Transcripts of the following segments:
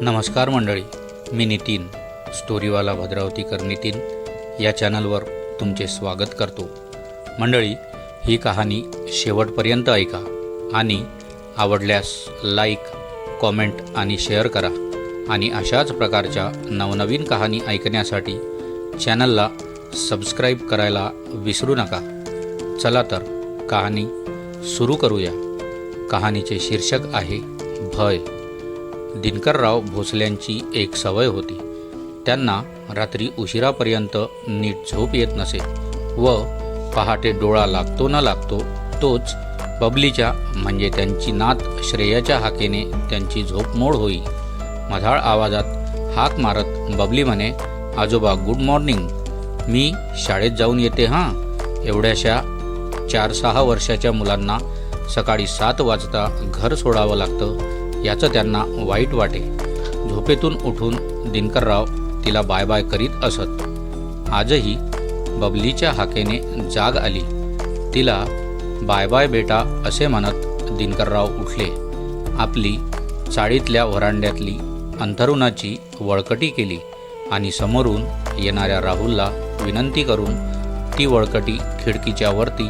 नमस्कार मंडळी. मी नितीन स्टोरीवाला भद्रावतीकर नितीन या चॅनलवर तुमचे स्वागत करतो. मंडळी ही कहाणी शेवटपर्यंत ऐका आणि आवडल्यास लाईक कॉमेंट आणि शेअर करा आणि अशाच प्रकारच्या नवनवीन कहाणी ऐकण्यासाठी चॅनलला सबस्क्राईब करायला विसरू नका. चला तर कहाणी सुरू करूया. कहाणीचे शीर्षक आहे भय. दिनकरराव भोसल्यांची एक सवय होती. त्यांना रात्री उशिरापर्यंत नीट झोप येत नसे व पहाटे डोळा लागतो न लागतो तोच बबलीच्या म्हणजे त्यांची नात श्रेयाच्या हाकेने त्यांची झोप मोड होई. मधाळ आवाजात हाक मारत बबली म्हणे आजोबा गुड मॉर्निंग मी शाळेत जाऊन येते हां. एवढ्याशा चार सहा वर्षाच्या मुलांना सकाळी सात वाजता घर सोडावं लागतं. याचं त्यांना वाईट वाटे. झोपेतून उठून दिनकरराव तिला बाय बाय करीत असत. आजही बबलीच्या हाकेने जाग आली. तिला बाय बाय बेटा असे म्हणत दिनकरराव उठले. आपली चाळीतल्या व्हरांड्यातली अंथरुणाची वळकटी केली आणि समोरून येणाऱ्या राहुलला विनंती करून ती वळकटी खिडकीच्या वरती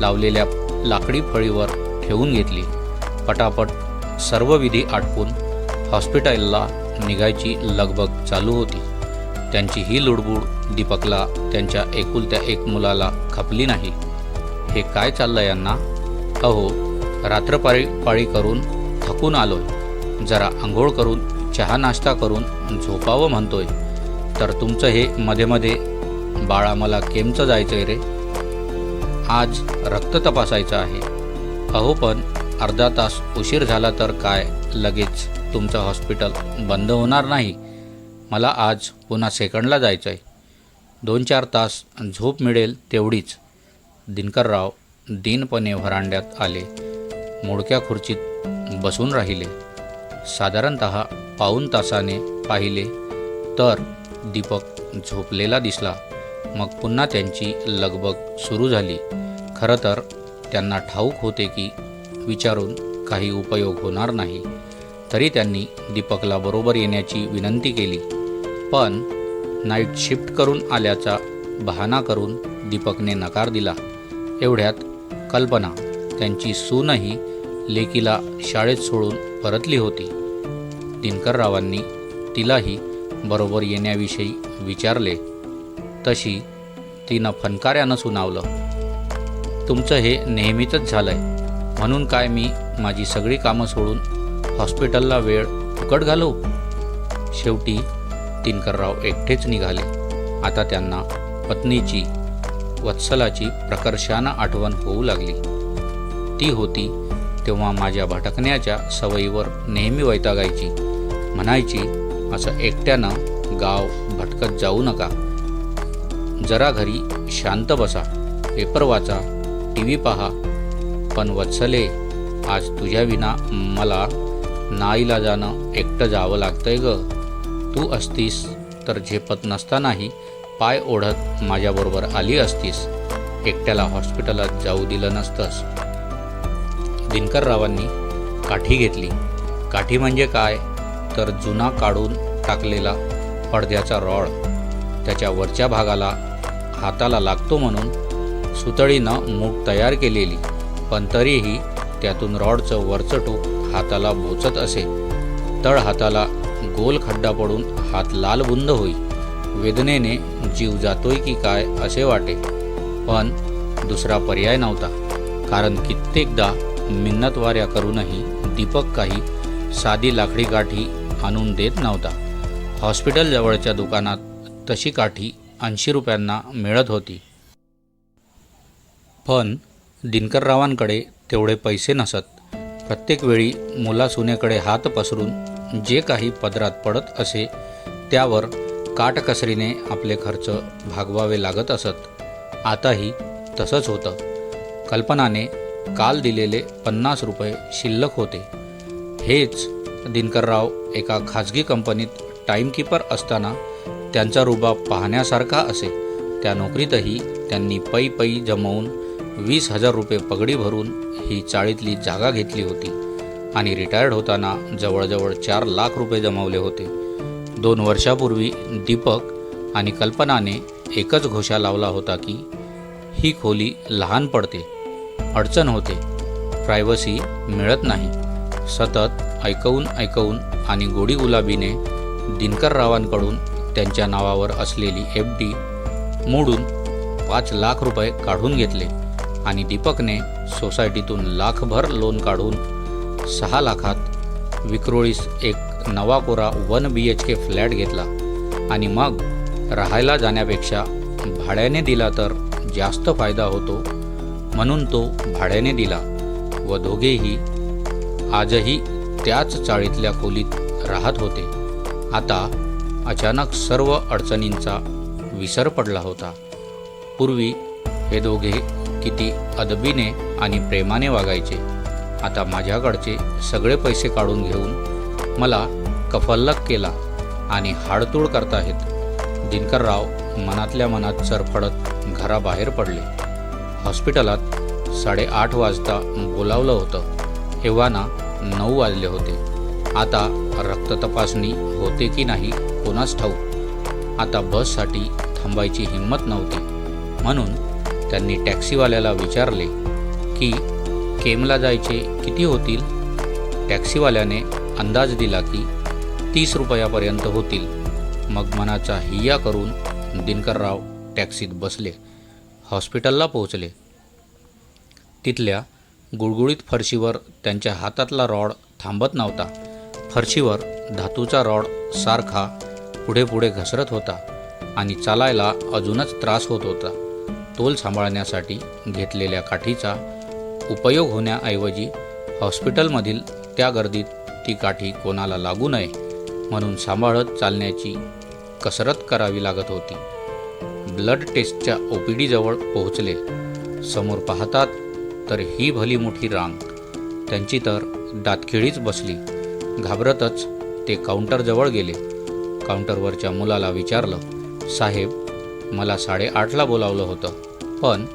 लावलेल्या लाकडी फळीवर ठेवून घेतली. पटापट सर्व विधी आटपून हॉस्पिटलला निघायची लगबग चालू होती. त्यांची ही लुडबुड दीपकला त्यांच्या एकुलत्या एक मुलाला खपली नाही. हे काय चाललं यांना अहो रात्रपाळी पाळी करून थकून आलोय. जरा आंघोळ करून चहा नाश्ता करून झोपावं म्हणतोय. तर तुमचं हे मध्ये मध्ये बाळा मला केमचं जायचंय रे? आज रक्त तपासायचं आहे. अहो पण अर्धा तास उशीर झाला तर काय? लगेच तुमचं हॉस्पिटल बंद होणार नाही? मला आज पुन्हा सेकंडला जायचं आहे दोन चार तास झोप मिळेल तेवढीच. दिनकरराव दीनपणे व्हरांड्यात आले. मोडक्या खुर्चीत बसून राहिले. साधारणत पाऊण तासाने पाहिले तर दीपक झोपलेला दिसला. मग पुन्हा त्यांची लगबग सुरू झाली. खरं तर त्यांना ठाऊक होते की विचारून काही उपयोग होणार नाही. तरी त्यांनी दीपकला बरोबर येण्याची विनंती केली. पण नाईट शिफ्ट करून आल्याचा बहाणा करून दीपकने नकार दिला. एवढ्यात कल्पना त्यांची सूनही लेकीला शाळेत सोडून परतली होती. दिनकररावांनी तिलाही बरोबर येण्याविषयी विचारले. तशी तिनं फनकाऱ्यानं सुनावलं. तुमचं हे नेहमीचंच झालंय. म्हणून काय मी माझी सगळी कामं सोडून हॉस्पिटलला वेळ फुकट घालू शेवटी दिनकरराव एकटेच निघाले. आता त्यांना पत्नीची वत्सलाची प्रकर्षानं आठवण होऊ लागली. ती होती तेव्हा माझ्या भटकण्याच्या सवयीवर नेहमी वैतागायची. म्हणायची असं एकट्यानं गाव भटकत जाऊ नका. जरा घरी शांत बसा. पेपर वाचा टी व्ही पहा. पण वत्सले आज तुझ्याविना मला नाईला जाणं एकटं जावं लागतंय ग. तू असतीस तर झेपत नसतानाही पाय ओढत माझ्याबरोबर आली असतीस. एकट्याला हॉस्पिटलात जाऊ दिलं नसतंस. दिनकररावांनी काठी घेतली. काठी म्हणजे काय? तर जुना काढून टाकलेला पडद्याचा रॉड. त्याच्या वरच्या भागाला हाताला लागतो म्हणून सुतळीनं मूठ तयार केलेली. पण तरीही त्यातून रॉडचं वरचं टोक हाताला बोचत असे. तळ हाताला गोल खड्डा पडून हात लालबुंद होई. वेदनेने जीव जातोय की काय असे वाटे. पण दुसरा पर्याय नव्हता. कारण कित्येकदा मिन्नतवाऱ्या करूनही दीपक काही साधी लाकडी काठी आणून देत नव्हता. हॉस्पिटल जवळच्या दुकानात तशी काठी ऐंशी रुपयांना मिळत होती. पण दिनकररावांकडे तेवढे पैसे नसत. प्रत्येक वेळी मुलासुनेकडे हात पसरून जे काही पदरात पडत असे त्यावर काटकसरीने आपले खर्च भागवावे लागत असत. आताही तसंच होतं. कल्पनाने काल दिलेले पन्नास रुपये शिल्लक होते. हेच दिनकरराव एका खाजगी कंपनीत टाईमकीपर असताना त्यांचा रुबाब पाहण्यासारखा असे. त्या नोकरीतही त्यांनी पै पै जमवून वीस हजार रुपये पगडी भरून ही चाळीतली जागा घेतली होती आणि रिटायर्ड होताना जवळजवळ चार लाख रुपये जमवले होते. दोन वर्षापूर्वी दीपक आणि कल्पनाने एकच घोषा लावला होता की ही खोली लहान पडते अडचण होते प्रायव्हसी मिळत नाही. सतत ऐकवून ऐकवून आणि गोडी गुलाबीने दिनकररावांकडून त्यांच्या नावावर असलेली एफ डी मोडून पाच लाख रुपये काढून घेतले. आणि दीपकने सोसायटीतून लाखभर लोन काढून सहा लाखात विक्रोळीस एक नवा कोरा one B H K flat घेतला आणि मग राहायला जाण्यापेक्षा भाड्याने दिला तर जास्त फायदा होतो म्हणून तो भाड्याने दिला व दोघेही आजही त्याच चाळीतल्या खोलीत राहत होते. आता अचानक सर्व अडचणींचा विसर पडला होता. पूर्वी हे दोघे किती अदबीने आणि प्रेमाने वागायचे. आता माझ्याकडचे सगळे पैसे काढून घेऊन मला कफल्लक केला आणि हाडतूड करताहेत. दिनकरराव मनातल्या मनात चरफडत घराबाहेर पडले. हॉस्पिटलात साडेआठ वाजता बोलावलं होतं. एव्हाना नऊ वाजले होते. आता रक्त तपासणी होते की नाही कोणास ठाऊक? आता बससाठी थांबायची हिंमत नव्हती. म्हणून त्यांनी टॅक्सीवाल्याला विचारले की केमला जायचे किती होतील? टॅक्सीवाल्याने अंदाज दिला की तीस रुपयापर्यंत होतील. मग मनाचा हिया करून दिनकरराव टॅक्सीत बसले हॉस्पिटलला पोहोचले. तिथल्या गुळगुळीत फरशीवर त्यांच्या हातातला रॉड थांबत नव्हता. फरशीवर धातूचा रॉड सारखा पुढे पुढे घसरत होता आणि चालायला अजूनच त्रास होत होता. तोल सांभाळण्यासाठी घेतलेल्या काठीचा उपयोग होण्याऐवजी हॉस्पिटलमधील त्या गर्दीत ती काठी कोणाला लागू नये म्हणून सांभाळत चालण्याची कसरत करावी लागत होती. ब्लड टेस्टच्या ओ पी डीजवळ पोहोचले. समोर पाहतात तर ही भली मोठी रांग. त्यांची तर दातखिळीच बसली. घाबरतच ते काउंटरजवळ गेले. काउंटरवरच्या मुलाला विचारलं साहेब मला साडेआठला बोलावलं होतं. पण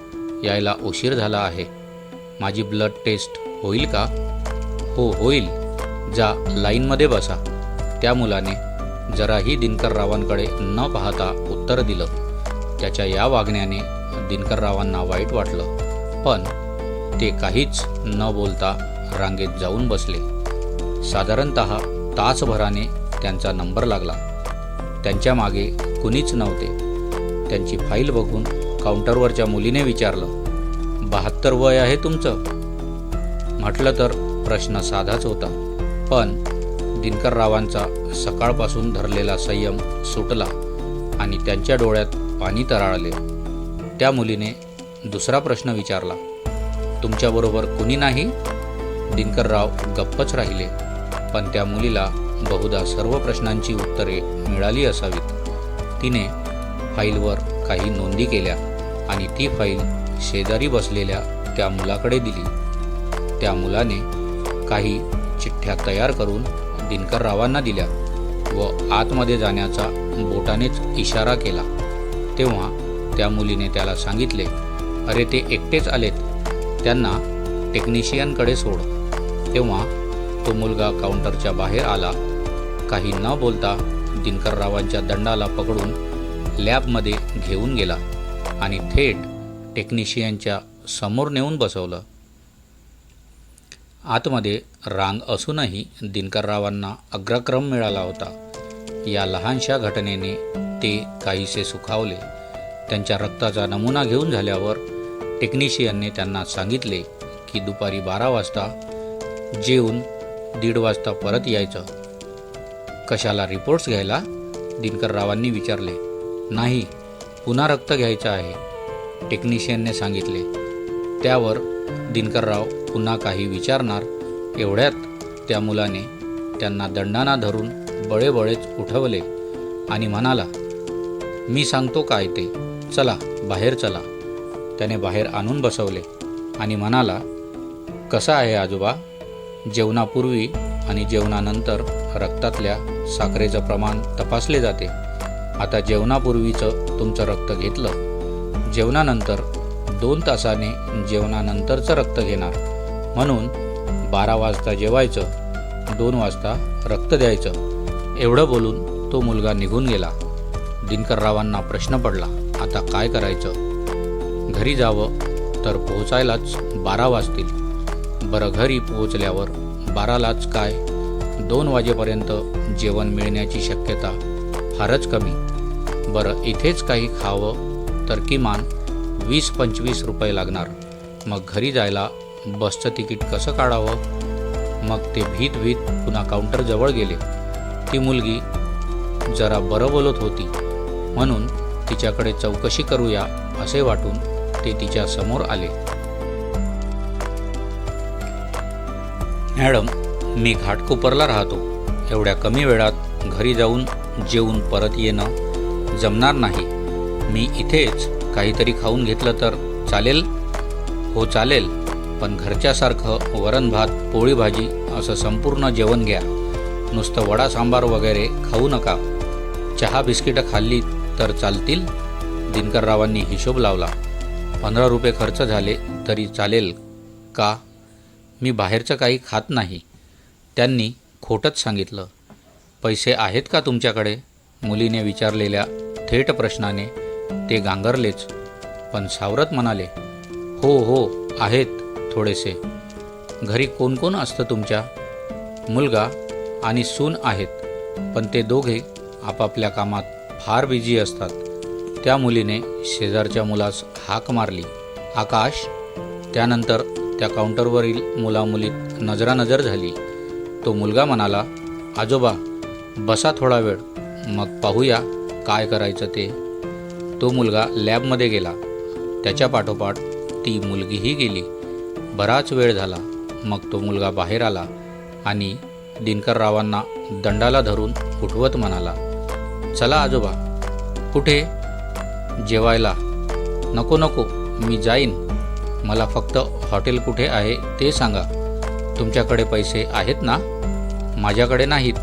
यायला उशीर झाला आहे. माझी ब्लड टेस्ट होईल का? हो होईल. जा लाईनमध्ये बसा. त्या मुलाने जराही दिनकररावांकडे न पाहता उत्तर दिलं. त्याच्या या वागण्याने दिनकररावांना वाईट वाटलं. पण ते काहीच न बोलता रांगेत जाऊन बसले. साधारणत तासभराने त्यांचा नंबर लागला. त्यांच्या मागे कुणीच नव्हते. त्यांची फाईल बघून काउंटरवरच्या मुलीने विचारलं बहात्तर वय आहे तुमचं? म्हटलं तर प्रश्न साधाच होता. पण दिनकररावांचा सकाळपासून धरलेला संयम सुटला आणि त्यांच्या डोळ्यात पाणी तराळले. त्या मुलीने दुसरा प्रश्न विचारला तुमच्याबरोबर कुणी नाही? दिनकरराव गप्पच राहिले पण त्या मुलीला बहुधा सर्व प्रश्नांची उत्तरे मिळाली असावीत. तिने फाईलवर काही नोंदी केल्या आणि ती फाईल शेजारी बसलेल्या त्या मुलाकडे दिली. त्या मुलाने काही चिठ्ठ्या तयार करून दिनकररावांना दिल्या व आतमध्ये जाण्याचा बोटानेच इशारा केला. तेव्हा त्या मुलीने त्याला सांगितले अरे ते एकटेच आलेत. त्यांना टेक्निशियनकडे सोड. तेव्हा तो मुलगा काउंटरच्या बाहेर आला. काही न बोलता दिनकररावांच्या दंडाला पकडून लॅबमध्ये घेऊन गेला आणि थेट टेक्निशियनच्या समोर नेऊन बसवलं. आतमध्ये रांग असूनही दिनकररावांना अग्रक्रम मिळाला होता. या लहानशा घटनेने ते काहीसे सुखावले. त्यांच्या रक्ताचा नमुना घेऊन झाल्यावर टेक्निशियनने त्यांना सांगितले की दुपारी बारा वाजता जेवून दीड वाजता परत यायचं. कशाला रिपोर्ट्स घ्यायला? दिनकररावांनी विचारले. नाही पुन्हा रक्त घ्यायचं आहे टेक्निशियनने सांगितले. त्यावर दिनकरराव पुन्हा काही विचारणार एवढ्यात त्या मुलाने त्यांना दंडाना धरून बळेबळेच उठवले आणि म्हणाला मी सांगतो काय ते चला बाहेर चला. त्याने बाहेर आणून बसवले आणि म्हणाला कसा आहे आजोबा? जेवणापूर्वी आणि जेवणानंतर रक्तातल्या साखरेचं प्रमाण तपासले जाते. आता जेवणापूर्वीचं तुमचं रक्त घेतलं. जेवणानंतर दोन तासाने जेवणानंतरचं रक्त घेणार. म्हणून बारा वाजता जेवायचं दोन वाजता रक्त द्यायचं. एवढं बोलून तो मुलगा निघून गेला. दिनकररावांना प्रश्न पडला आता काय करायचं? घरी जावं तर पोहोचायलाच बारा वाजतील. बरं घरी पोहोचल्यावर बारालाच काय? दोन वाजेपर्यंत जेवण मिळण्याची शक्यता फारच कमी. बरं इथेच काही खावं तर किमान वीस पंचवीस रुपये लागणार. मग घरी जायला बसचं तिकीट कसं काढावं? मग ते भीत भीत पुन्हा काउंटरजवळ गेले. ती मुलगी जरा बरं बोलत होती. म्हणून तिच्याकडे चौकशी करूया असे वाटून ते तिच्या समोर आले. मॅडम मी घाटकोपरला राहतो. एवढ्या कमी वेळात घरी जाऊन जेवून परत येणं जमणार नाही. मी इथेच काहीतरी खाऊन घेतलं तर चालेल? हो चालेल. पण घरच्यासारखं वरण भात पोळी भाजी असं संपूर्ण जेवण घ्या. नुसतं वडा सांबार वगैरे खाऊ नका. चहा बिस्किटं खाल्ली तर चालतील? दिनकररावांनी हिशोब लावला. पंधरा रुपये खर्च झाले तरी चालेल का? मी बाहेरचं काही खात नाही. त्यांनी खोटंच सांगितलं. पैसे आहेत का तुमच्याकडे? मुलीने विचारलेल्या थेट प्रश्नाने ते गांगरलेच पण सावरत म्हणाले हो हो आहेत थोडेसे. घरी कोण कोण असतं तुमच्या? मुलगा आणि सून आहेत पण ते दोघे आपापल्या कामात फार बिझी असतात. त्या मुलीने शेजारच्या मुलास हाक मारली. आकाश त्यानंतर त्या काउंटरवरील मुलामुलीत नजरानजर झाली. तो मुलगा म्हणाला आजोबा बसा थोडा वेळ. मग पाहूया काय करायचं ते. तो मुलगा लॅबमध्ये गेला. त्याच्या पाठोपाठ ती मुलगीही गेली. बराच वेळ झाला. मग तो मुलगा बाहेर आला आणि दिनकररावांना दंडाला धरून उठवत म्हणाला चला आजोबा कुठे? जेवायला. नको नको मी जाईन. मला फक्त हॉटेल कुठे आहे ते सांगा. तुमच्याकडे पैसे आहेत ना? माझ्याकडे नाहीत.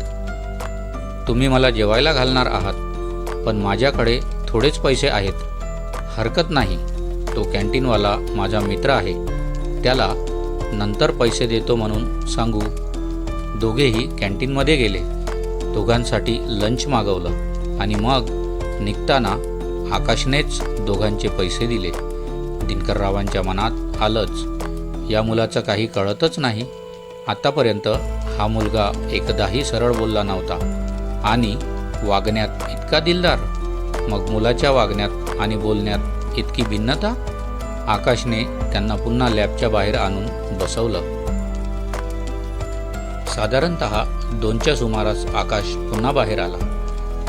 तुम्ही मला जेवायला घालणार आहात पण माझ्याकडे थोडेच पैसे आहेत. हरकत नाही. तो कॅन्टीनवाला माझा मित्र आहे. त्याला नंतर पैसे देतो म्हणून सांगू. दोघेही कॅन्टीनमध्ये गेले. दोघांसाठी लंच मागवलं आणि मग निघताना आकाशनेच दोघांचे पैसे दिले. दिनकररावांच्या मनात आलंच. या मुलाचं काही कळतच नाही. आतापर्यंत हा मुलगा एकदाही सरळ बोलला नव्हता. आणि वागण्यात इतका दिलदार मग मुलाच्या वागण्यात आणि बोलण्यात इतकी भिन्नता? आकाशने त्यांना पुन्हा लॅबच्या बाहेर आणून बसवलं. साधारणत दोनच्या सुमारास आकाश पुन्हा बाहेर आला.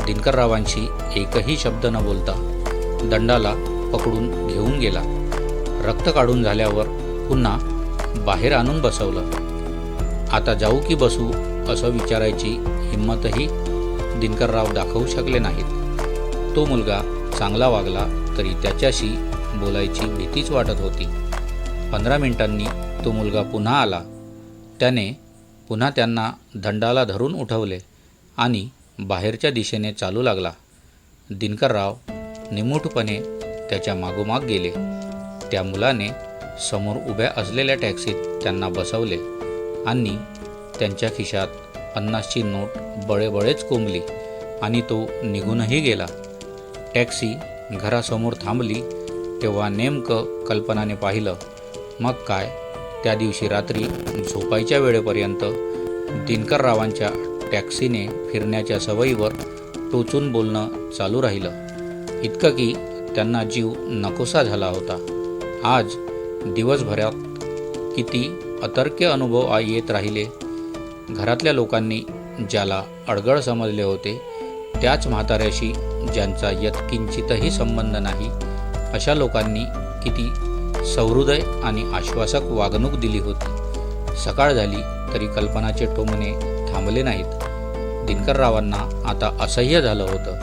दिनकररावांशी एकही शब्द न बोलता दंडाला पकडून घेऊन गेला. रक्त काढून झाल्यावर पुन्हा बाहेर आणून बसवलं. आता जाऊ की बसू असं विचारायची हिंमतही दिनकरराव दाखवू शकले नाहीत. तो मुलगा चांगला वागला तरी त्याच्याशी बोलायची भीतीच वाटत होती. पंधरा मिनिटांनी तो मुलगा पुन्हा आला. त्याने पुन्हा त्यांना दंडाला धरून उठवले आणि बाहेरच्या दिशेने चालू लागला. दिनकरराव निमूटपणे त्याच्या मागोमाग गेले. त्या मुलाने समोर उभ्या असलेल्या टॅक्सीत त्यांना बसवले आणि त्यांच्या खिशात पन्नासची नोट बळेबळेच कोंबली आणि तो निघूनही गेला. टॅक्सी घरासमोर थांबली तेव्हा नेमकं कल्पनाने पाहिलं मग काय? त्या दिवशी रात्री झोपायच्या वेळेपर्यंत दिनकररावांच्या टॅक्सीने फिरण्याच्या सवयीवर टोचून बोलणं चालू राहिलं. इतकं की त्यांना जीव नकोसा झाला होता. आज दिवसभरात किती अतर्क्य अनुभव येत राहिले घरातल्या लोकांनी ज्याला अडगळ समजले होते त्याच म्हाताऱ्याशी ज्यांचा यत्किंचितही संबंध नाही अशा लोकांनी किती सहृदय आणि आश्वासक वागणूक दिली होती. सकाळ झाली तरी कल्पनाचे टोमणे थांबले नाहीत. दिनकररावांना आता असह्य झालं होतं.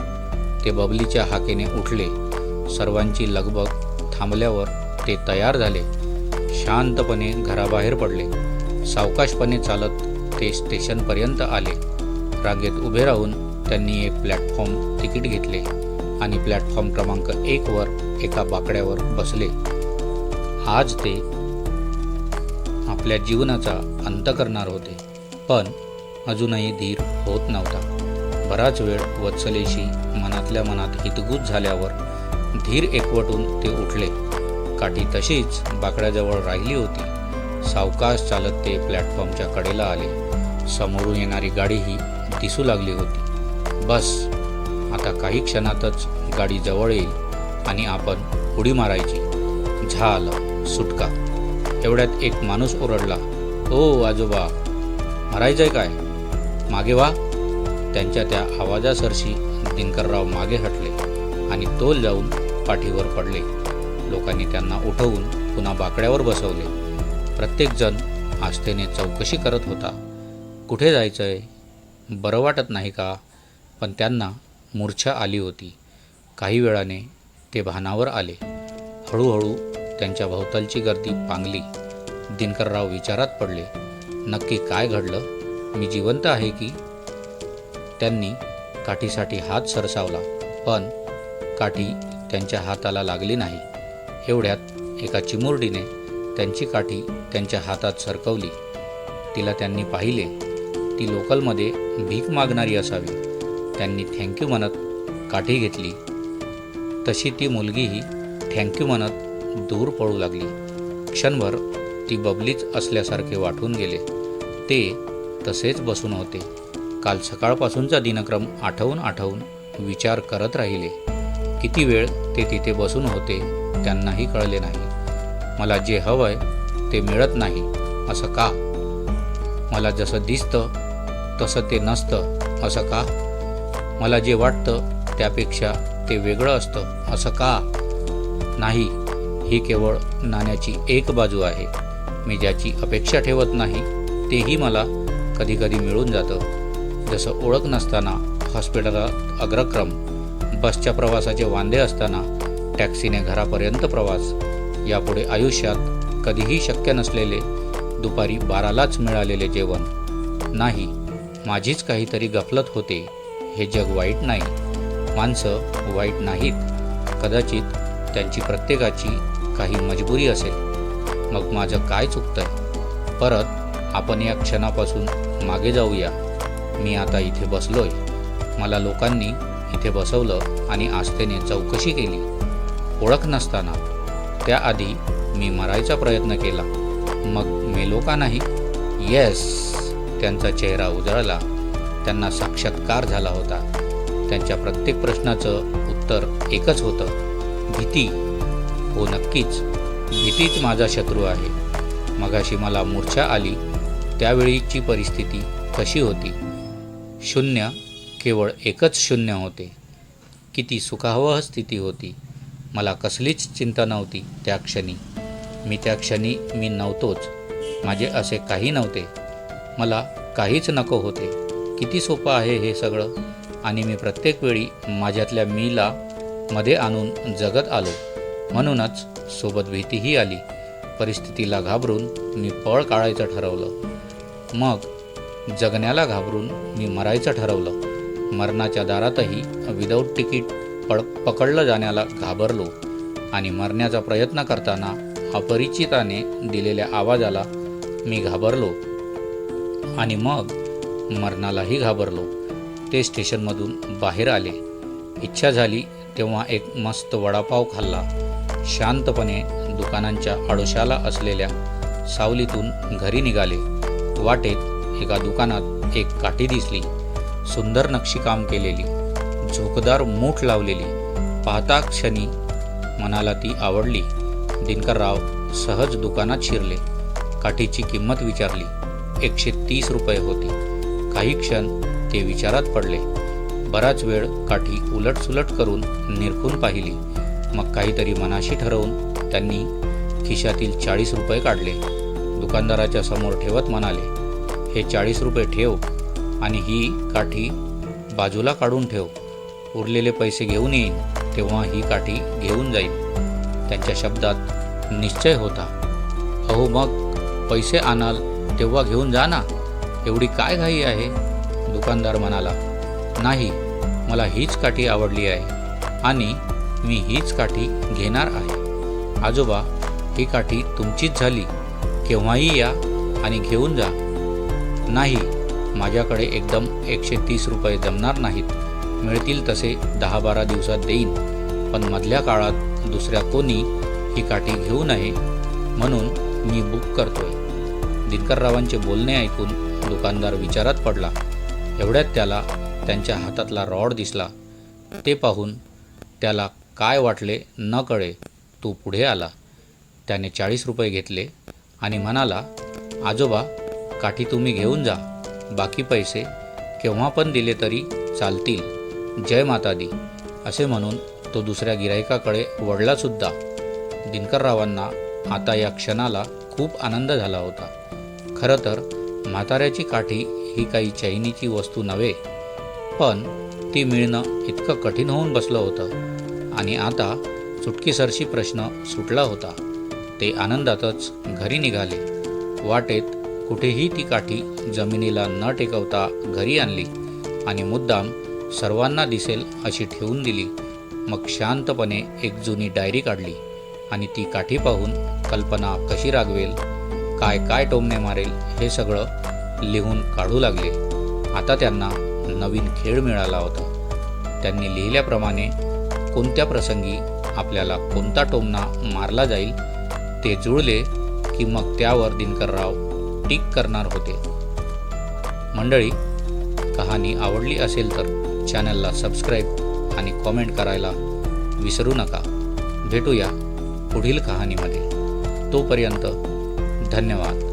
ते बबलीच्या हाकेने उठले. सर्वांची लगबग थांबल्यावर ते तयार झाले. शांतपणे घराबाहेर पडले. सावकाशपणे चालत ते स्टेशनपर्यंत आले. रांगेत उभे राहून त्यांनी एक प्लॅटफॉर्म तिकीट घेतले आणि प्लॅटफॉर्म क्रमांक एकवर एका बाकड्यावर बसले. आज ते आपल्या जीवनाचा अंत करणार होते पण अजूनही धीर होत नव्हता. बराच वेळ वत्सलेशी मनातल्या मनात हितगुज झाल्यावर धीर एकवटून ते उठले. काठी तशीच बाकड्याजवळ राहिली होती. सावकाश चालत ते प्लॅटफॉर्मच्या कडेला आले. समोरून येणारी गाडीही दिसू लागली होती. बस आता काही क्षणातच गाडी जवळ येईल आणि आपण उडी मारायची. झालं सुटका. एवढ्यात एक माणूस ओरडला ओ आजोबा मारायचंय काय? मागे वा त्यांच्या त्या आवाजासरशी दिनकरराव मागे हटले आणि तोल जाऊन पाठीवर पडले. लोकांनी त्यांना उठवून पुन्हा बाकड्यावर बसवले. प्रत्येकजण आस्थेने चौकशी करत होता. कुठे जायचं आहे बरं वाटत नाही का? पण त्यांना मूर्छा आली होती. काही वेळाने ते भानावर आले. हळूहळू त्यांच्या भोवतालची गर्दी पांगली. दिनकरराव विचारात पडले. नक्की काय घडलं? मी जिवंत आहे की? त्यांनी काठीसाठी हात सरसावला. पण काठी त्यांच्या हाताला लागली नाही. एवढ्यात एका चिमुरडीने त्यांची काठी त्यांच्या हातात सरकवली. तिला त्यांनी पाहिले. ती लोकलमध्ये भीक मागणारी असावी. त्यांनी थँक्यू म्हणत काठी घेतली. तशी ती मुलगीही थँक्यू म्हणत दूर पळू लागली. क्षणभर ती बबलीच असल्यासारखे वाटून गेले. ते तसेच बसून होते. काल सकाळपासूनचा दिनक्रम आठवून आठवून विचार करत राहिले. किती वेळ ते तिथे बसून होते त्यांनाही कळले नाही. मला जे हवंय ते मिळत नाही असं का? मला जसं दिसतं तसं ते नसतं असं का? मला जे वाटतं त्यापेक्षा ते वेगळं असतं असं का? नाही ही केवळ नाण्याची एक बाजू आहे. मी ज्याची अपेक्षा ठेवत नाही तेही मला कधीकधी मिळून जातं. जसं ओळख नसताना हॉस्पिटलात अग्रक्रम बसच्या प्रवासाचे वांदे असताना टॅक्सीने घरापर्यंत प्रवास यापुढे आयुष्यात कधीही शक्य नसलेले दुपारी बारालाच मिळालेले जेवण. नाही माझीच काहीतरी गफलत होते हे जग वाईट नाही. माणसं वाईट नाहीत. कदाचित त्यांची प्रत्येकाची काही मजबुरी असेल. मग माझं काय चुकतंय परत आपण या क्षणापासून मागे जाऊया. मी आता इथे बसलोय. मला लोकांनी इथे बसवलं आणि आस्थेने चौकशी केली. ओळख नसताना. त्याआधी मी मरायचा प्रयत्न केला. मग मेलो का नाही? येस त्यांचा चेहरा उजळला. त्यांना साक्षात्कार झाला होता. त्यांच्या प्रत्येक प्रश्नाचं उत्तर एकच होतं. भीती. हो नक्कीच. भीतीच माझा शत्रू आहे. मगाशी मला मूर्छा आली. त्यावेळीची परिस्थिती कशी होती? शून्य केवळ एकच शून्य होते. किती सुखावह स्थिती होती. मला कसलीच चिंता नव्हती त्या क्षणी. मी त्या क्षणी मी नव्हतोच. माझे असे काही नव्हते. मला काहीच नको होते. किती सोपं आहे हे सगळं? आणि मी प्रत्येक वेळी माझ्यातल्या मीला मध्ये आणून जगत आलो. म्हणूनच सोबत भीतीही आली. परिस्थितीला घाबरून मी पळ काढायचं ठरवलं. मग जगण्याला घाबरून मी मरायचं ठरवलं. मरणाच्या दारातही विदाऊट तिकीट पळ पकडलं जाण्याला घाबरलो. आणि मरण्याचा प्रयत्न करताना अपरिचिताने दिलेल्या आवाजाला मी घाबरलो. आणि मग मरणालाही घाबरलो. ते स्टेशनमधून बाहेर आले. इच्छा झाली तेव्हा एक मस्त वडापाव खाल्ला. शांतपणे दुकानांच्या आडोशाला असलेल्या सावलीतून घरी निघाले. वाटेत एका दुकानात एक काठी दिसली. सुंदर नक्षीकाम केलेली. झोकदार मूठ लावलेली. पाहता क्षणी मनाला ती आवडली. दिनकरराव सहज दुकानात शिरले. काठीची किंमत विचारली. एकशे तीस रुपये होती. काही क्षण ते विचारात पडले. बराच वेळ काठी उलटसुलट करून निरखून पाहिली. मग काहीतरी मनाशी ठरवून त्यांनी खिशातील चाळीस रुपये काढले. दुकानदाराच्या समोर ठेवत म्हणाले हे चाळीस रुपये ठेव आणि ही काठी बाजूला काढून ठेव. उरलेले पैसे घेऊन येईन तेव्हा ही काठी घेऊन जाईल त्यांच्या शब्दात निश्चय होता. अहो मग पैसे आणाल तेव्हा घेऊन जा ना. एवढी काय घाई आहे? दुकानदार म्हणाला नाही मला हीच काठी आवडली आहे आणि मी हीच काठी घेणार आहे. आजोबा ही काठी तुमचीच झाली. केव्हाही या आणि घेऊन जा. नाही माझ्याकडे एकदम एकशे तीस रुपये जमणार नाहीत. मिळतील तसे दहा बारा दिवसात देईन. पण मधल्या काळात दुसऱ्या कोणी ही काठी घेऊ नये म्हणून मी बुक करतोय. दिनकररावांचे बोलणे ऐकून दुकानदार विचारात पडला. एवढ्यात त्याला त्यांच्या हातातला रॉड दिसला. ते पाहून त्याला काय वाटले न कळे तो पुढे आला. त्याने चाळीस रुपये घेतले आणि म्हणाला आजोबा काठी तुम्ही घेऊन जा. बाकी पैसे केव्हा पण दिले तरी चालतील. जय माता दी असे म्हणून तो दुसऱ्या गिरायकाकडे वळलासुद्धा दिनकररावांना आता या क्षणाला खूप आनंद झाला होता. खरं तर म्हाताऱ्याची काठी ही काही चैनीची वस्तू नव्हे पण ती मिळणं इतकं कठीण होऊन बसलं होतं. आणि आता चुटकीसरशी प्रश्न सुटला होता. ते आनंदातच घरी निघाले. वाटेत कुठेही ती काठी जमिनीला न टेकवता घरी आणली आणि मुद्दाम सर्वांना दिसेल अशी ठेवून दिली. मग शांतपणे एक जुनी डायरी काढली आणि ती काठी पाहून कल्पना कशी रागवेल काय काय टोमणे मारेल हे सगळं लिहून काढू लागले. आता त्यांना नवीन खेळ मिळाला होता. त्यांनी लिहिल्याप्रमाणे कोणत्या प्रसंगी आपल्याला कोणता टोमणा मारला जाईल ते जुळले की मग त्यावर दिनकरराव टीक करणार होते. मंडळी कहाणी आवडली असेल तर चॅनलला सबस्क्राईब आणि कॉमेंट करायला विसरू नका. भेटूया पुढील कहाणीमध्ये. तोपर्यंत धन्यवाद.